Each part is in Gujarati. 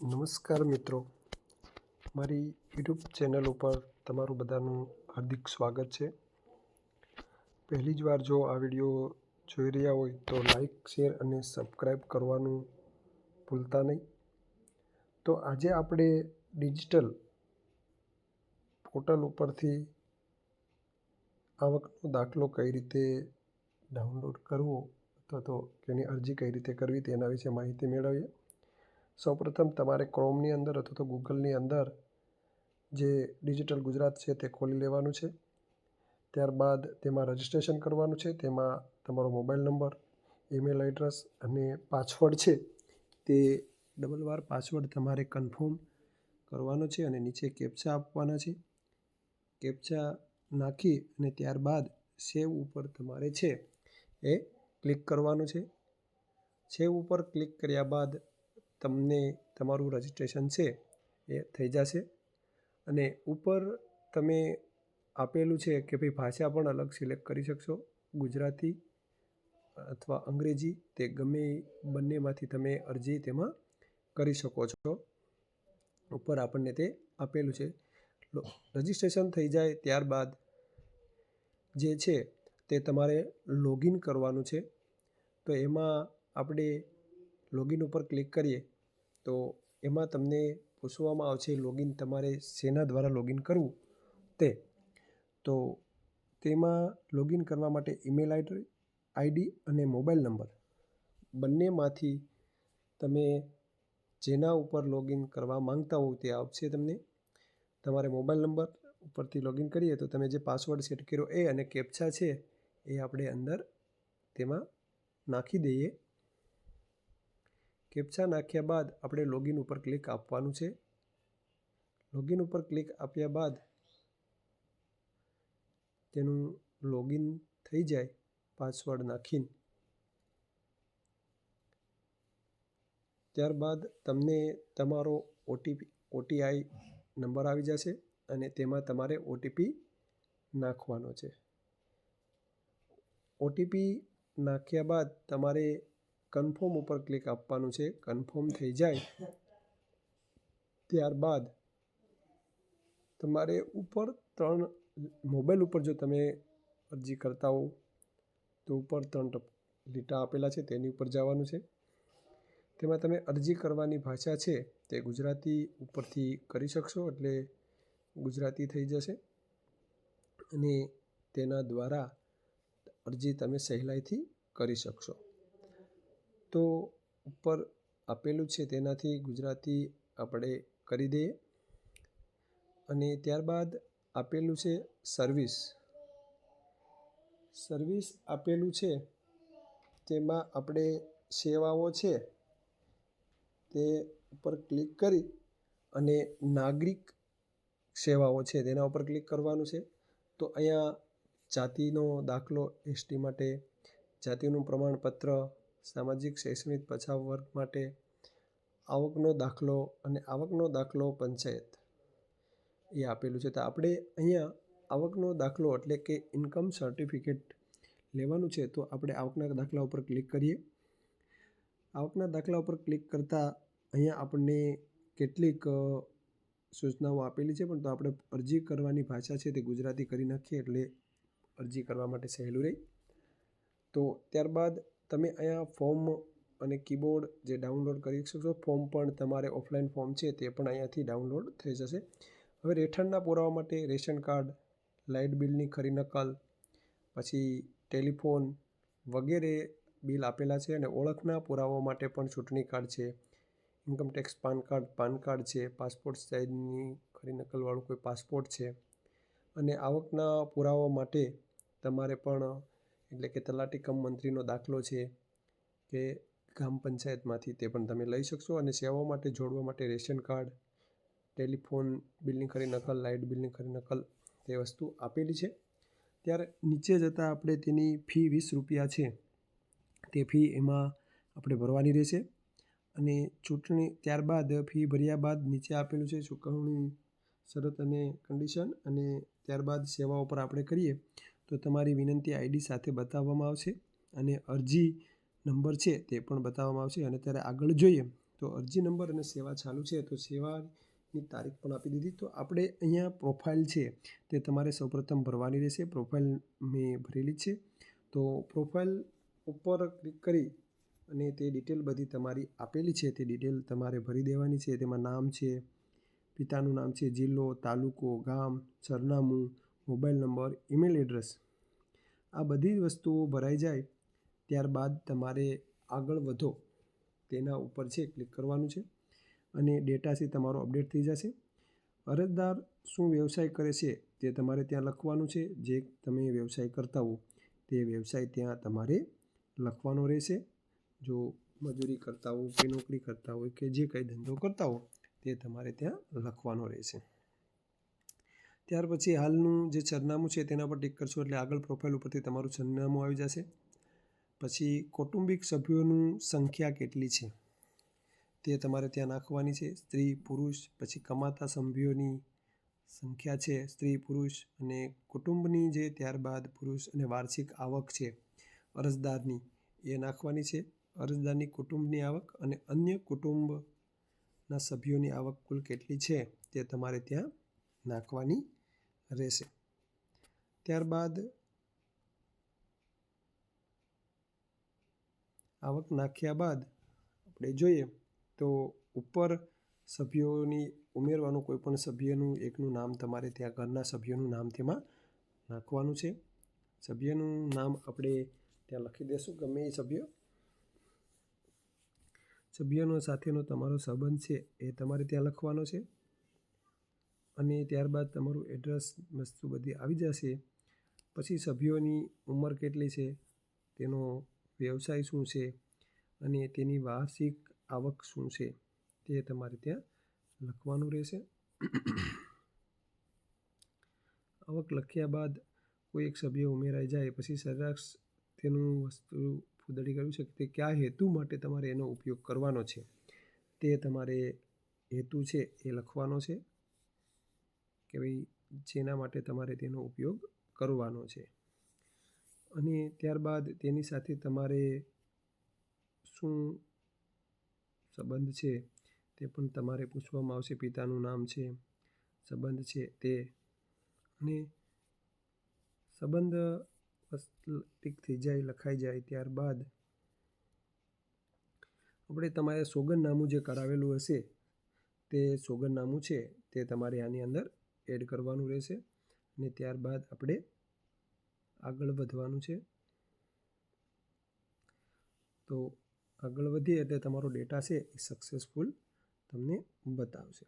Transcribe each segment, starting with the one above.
નમસ્કાર મિત્રો. મારી યુટ્યુબ ચેનલ ઉપર તમારું બધાનું હાર્દિક સ્વાગત છે. પહેલી જ વાર જો આ વીડિયો જોઈ રહ્યા હોય તો લાઈક, શેર અને સબસ્ક્રાઈબ કરવાનું ભૂલતા નહીં. તો આજે આપણે ડિજિટલ પોર્ટલ ઉપરથી આવકનો દાખલો કઈ રીતે ડાઉનલોડ કરવો અથવા તો તેની અરજી કઈ રીતે કરવી તેના વિશે માહિતી મેળવીએ. સૌપ્રથમ તમારે ક્રોમની અંદર અથવા તો ગૂગલની અંદર જે ડિજિટલ ગુજરાત છે તે ખોલી લેવાનું છે. ત્યારબાદ તેમાં રજિસ્ટ્રેશન કરવાનું છે. તેમાં તમારો મોબાઈલ નંબર ઈમેલ એડ્રેસ અને પાસવર્ડ છે. તે ડબલ વાર પાસવર્ડ તમારે કન્ફર્મ કરવાનો છે અને નીચે કેપ્ચા આપવાના છે. કેપ્ચા નાખી અને ત્યારબાદ સેવ ઉપર તમારે છે એ ક્લિક કરવાનું છે. સેવ ઉપર ક્લિક કર્યા બાદ તમને તમારું રજિસ્ટ્રેશન છે એ થઈ જશે. અને ઉપર તમે આપેલું છે કે ભાઈ ભાષા પણ અલગ સિલેક્ટ કરી શકશો, ગુજરાતી અથવા અંગ્રેજી, તે ગમે બંનેમાંથી તમે અરજી તેમાં કરી શકો છો. ઉપર આપણને તે આપેલું છે. રજિસ્ટ્રેશન થઈ જાય ત્યારબાદ જે છે તે તમારે લોગિન કરવાનું છે. તો એમાં આપણે લોગિન ઉપર ક્લિક કરીએ, તો એમાં તમને પૂછવામાં આવશે લોગિન તમારે શેના દ્વારા લોગિન કરવું તે. તો તેમાં લોગિન કરવા માટે ઈમેલ આઈડી આઈડી અને મોબાઈલ નંબર બંનેમાંથી તમે જેના ઉપર લોગિન કરવા માંગતા હોવ તે આપશે તમને. તમારે મોબાઈલ નંબર ઉપરથી લોગિન કરીએ તો તમે જે પાસવર્ડ સેટ કર્યો એ અને કેપ્ચા છે એ આપણે અંદર તેમાં નાખી દઈએ. કેપ્ચા નાખ્યા બાદ આપણે લોગિન ઉપર ક્લિક આપવાનું છે. લોગિન ઉપર ક્લિક આપ્યા બાદ તેનું લોગિન થઈ જાય પાસવર્ડ નાખીને. ત્યારબાદ તમને તમારો ઓટીપી, ઓટીઆઈ નંબર આવી જશે અને તેમાં તમારે ઓટીપી નાખવાનો છે. ઓટીપી નાખ્યા બાદ તમારે કન્ફર્મ ઉપર ક્લિક આપવાનું છે. કન્ફર્મ થઈ જાય. ત્યારબાદ તમારે ઉપર ત્રણ મોબાઈલ ઉપર જો તમે અરજી કરતા હો તો ઉપર ત્રણ લીટા આપેલા છે, તેની ઉપર જવાનું છે. તેમાં તમે અરજી કરવાની ભાષા છે, તે ગુજરાતી ઉપરથી કરી શકશો, એટલે ગુજરાતી થઈ જશે. અને તેના દ્વારા અરજી તમે સહેલાઈથી કરી શકશો. તો ઉપર આપેલું છે તેનાથી ગુજરાતી આપણે કરી દઈએ. અને ત્યારબાદ આપેલું છે સર્વિસ સર્વિસ આપેલું છે, તેમાં આપણે સેવાઓ છે, તે ઉપર ક્લિક કરી અને નાગરિક સેવાઓ છે તેના ઉપર ક્લિક કરવાનું છે. તો અહીંયા જાતિનો દાખલો એસટી માટે જાતિનું પ્રમાણપત્ર સામાજિક શૈક્ષણિક પછાત વર્ગ માટે આવકનો દાખલો અને આવકનો દાખલો પંચાયત. એ આપેલું છે. તો આપણે અહીંયા આવકનો દાખલો એટલે કે ઇન્કમ સર્ટિફિકેટ લેવાનું છે, તો આપણે આવકના દાખલા ઉપર ક્લિક કરીએ. આવકના દાખલા ઉપર ક્લિક કરતાં અહીંયા આપણને કેટલીક સૂચનાઓ આપેલી છે. પણ તો આપણે અરજી કરવાની ભાષા છે તે ગુજરાતી કરી નાખીએ એટલે અરજી કરવા માટે સહેલું રહે. તો ત્યારબાદ તમે અહીંયા ફોર્મ અને કીબોર્ડ જે ડાઉનલોડ કરી શકશો ફોર્મ પણ તમારે ઓફલાઈન ફોર્મ છે તે પણ અહીંયાથી ડાઉનલોડ થઈ જશે. હવે રહેઠાણના પુરાવા માટે રેશન કાર્ડ, લાઇટ બિલની ખરી નકલ, પછી ટેલિફોન વગેરે બિલ આપેલા છે અને ઓળખના પુરાવા માટે પણ ચૂંટણી કાર્ડ છે income tax PAN card PAN card છે, પાસપોર્ટ સાઇઝની ખરી નકલવાળું કોઈ પાસપોર્ટ છે. અને આવકના પુરાવા માટે તમારે પણ એટલે કે તલાટી કમ મંત્રીનો દાખલો છે કે ગ્રામ પંચાયતમાંથી તે પણ તમે લઈ શકશો અને સેવાઓ માટે જોડવા માટે રેશન કાર્ડ, ટેલિફોન, બિલની ખરી નકલ, લાઇટ બિલની ખરી નકલ તે વસ્તુ આપેલી છે. ત્યારે નીચે જતાં આપણે તેની ફી વીસ રૂપિયા છે. તે ફી એમાં આપણે ભરવાની રહેશે અને ચૂંટણી ત્યારબાદ ફી ભર્યા બાદ નીચે આપેલું છે ચૂકવણી શરત અને કન્ડિશન અને ત્યારબાદ સેવાઓ પર આપણે કરીએ. તો તમારી વિનંતી આઈડી સાથે બતાવવામાં આવશે અને અરજી નંબર છે તે પણ બતાવવામાં આવશે અને ત્યારે આગળ જોઈએ તો અરજી નંબર અને સેવા ચાલુ છે તો સેવાની તારીખ પણ આપી દીધી. તો આપણે અહીંયા પ્રોફાઇલ છે તે તમારે સૌપ્રથમ ભરવાની રહેશે. પ્રોફાઇલ મેં ભરેલી છે. તો પ્રોફાઇલ ઉપર ક્લિક કરી અને તે ડિટેલ બધી તમારી આપેલી છે. તે ડિટેલ તમારે ભરી દેવાની છે. તેમાં નામ છે, પિતાનું નામ છે, જિલ્લો, તાલુકો, ગામ, સરનામું મોબાઈલ નંબર, ઈમેલ એડ્રેસ આ બધી વસ્તુઓ ભરાઈ જાય ત્યારબાદ તમારે આગળ વધો તેના ઉપર છે ક્લિક કરવાનું છે અને ડેટા છે તમારો અપડેટ થઈ જશે. અરજદાર શું વ્યવસાય કરે છે તે તમારે ત્યાં લખવાનું છે. જે તમે વ્યવસાય કરતા હો તે વ્યવસાય ત્યાં તમારે લખવાનો રહેશે. જો મજૂરી કરતા હો કે નોકરી કરતા હોય કે જે કંઈ ધંધો કરતા હો તે તમારે ત્યાં લખવાનો રહેશે. ત્યાર પછી હાલનું જે સરનામું છે તેના પર ટિક કરશો એટલે આગળ પ્રોફાઇલ ઉપરથી તમારું સરનામું આવી જશે. પછી કૌટુંબિક સભ્યોનું સંખ્યા કેટલી છે? તે તમારે ત્યાં નાખવાની છે. સ્ત્રી, પુરુષ, પછી કમાતા સભ્યોની સંખ્યા છે, સ્ત્રી, પુરુષ અને કુટુંબની જે ત્યારબાદ પુરુષ અને વાર્ષિક આવક છે, અરજદારની, એ નાખવાની છે. અરજદારની કુટુંબની આવક અને અન્ય કુટુંબના સભ્યોની આવક કુલ કેટલી છે તે તમારે ત્યાં નાખવાની રહેશે. ત્યારબાદ આવક નાખ્યા બાદ આપણે જોઈએ તો ઉપર સભ્યોની ઉમેરવાનું કોઈ પણ સભ્યનું એકનું નામ તમારે ત્યાં ઘરના સભ્યોનું નામ તેમાં નાખવાનું છે. સભ્યનું નામ આપણે ત્યાં લખી દઈશું ગમે એ સભ્ય. સભ્યનો સાથેનો તમારો સંબંધ છે એ તમારે ત્યાં લખવાનો છે. અને ત્યારબાદ તમારું એડ્રેસ વસ્તુ બધી આવી જશે. પછી સભ્યોની ઉંમર કેટલી છે, તેનો વ્યવસાય શું છે અને તેની વાર્ષિક આવક શું છે તે તમારે ત્યાં લખવાનું રહેશે. આવક લખ્યા બાદ કોઈ એક સભ્ય ઉમેરાઈ જાય, પછી સરેરાશ તેનું વસ્તુ ફૂદડી કર્યું છે કે તે કયા હેતુ માટે તમારે એનો ઉપયોગ કરવાનો છે તે તમારે હેતુ છે એ લખવાનો છે. કે ભાઈ જેના માટે તમારે તેનો ઉપયોગ કરવાનો છે. અને ત્યારબાદ તેની સાથે તમારે શું સંબંધ છે તે પણ તમારે પૂછવામાં આવશે, પિતાનું નામ છે, સંબંધ છે તે. અને સંબંધ ટીક થઈ જાય, લખાઈ જાય, ત્યારબાદ આપણે તમારે સોગંદનામું જે કરાવેલું હશે તે સોગંદનામું છે તે તમારે આની અંદર એડ કરવાનું રહેશે અને ત્યારબાદ આપણે આગળ વધવાનું છે. તો આગળ વધીએ એટલે તમારો ડેટા છે એ સક્સેસફુલ તમને બતાવશે.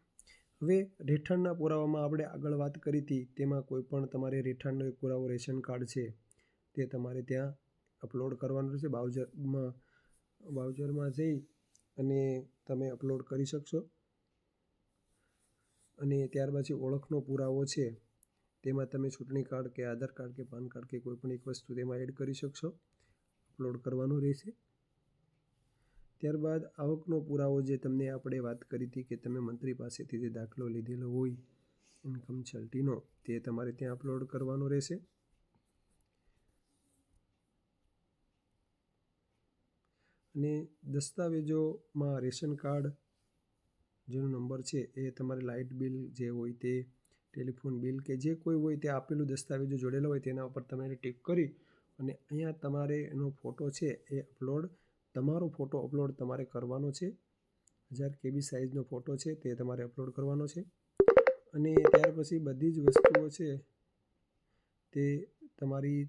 હવે રહેઠાણના પુરાવામાં આપણે આગળ વાત કરી હતી, તેમાં કોઈ પણ તમારે રહેઠાણનો એક પુરાવો રેશન કાર્ડ છે, તે તમારે ત્યાં અપલોડ કરવાનું રહેશે. બાઉઝરમાં બાઉઝરમાં જઈ અને તમે અપલોડ કરી શકશો. અને ત્યાર પછી ઓળખનો પુરાવો છે, તેમાં તમે ચૂંટણી કાર્ડ કે આધાર કાર્ડ કે પાન કાર્ડ કે કોઈપણ એક વસ્તુ તેમાં એડ કરી શકશો. અપલોડ કરવાનું રહેશે. ત્યારબાદ આવકનો પુરાવો જે તમને આપણે વાત કરી હતી કે તમે મંત્રી પાસેથી જે દાખલો લીધેલો હોય ઇન્કમ છલ્ટીનો તે તમારે ત્યાં અપલોડ કરવાનો રહેશે. અને દસ્તાવેજોમાં રેશન કાર્ડ જેનો નંબર છે એ તમારે લાઇટ બિલ જે હોય તે ટેલિફોન બિલ કે જે કોઈ હોય તે આપેલું દસ્તાવેજો જોડેલો હોય તેના ઉપર તમે ટિક કરી અને અહીંયા તમારે એનો ફોટો છે એ અપલોડ, તમારો ફોટો અપલોડ તમારે કરવાનો છે. હજાર કેબી સાઇઝનો ફોટો છે તે તમારે અપલોડ કરવાનો છે. અને ત્યાર પછી બધી જ વસ્તુઓ છે તે તમારી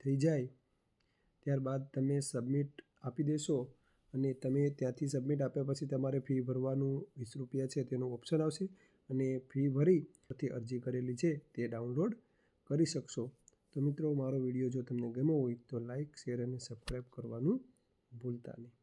થઈ જાય. ત્યારબાદ તમે સબમિટ આપી દેશો. અને તમે ત્યાંથી સબમિટ આપ્યા પછી તમારે ફી ભરવાનું વીસ રૂપિયા છે તેનું ઓપ્શન આવશે અને ફી ભરી પછી અરજી કરેલી છે તે ડાઉનલોડ કરી શકશો. તો મિત્રો, મારો વીડિયો જો તમને ગમ્યો હોય તો લાઇક શેર અને સબસ્ક્રાઈબ કરવાનું ભૂલતા નહીં.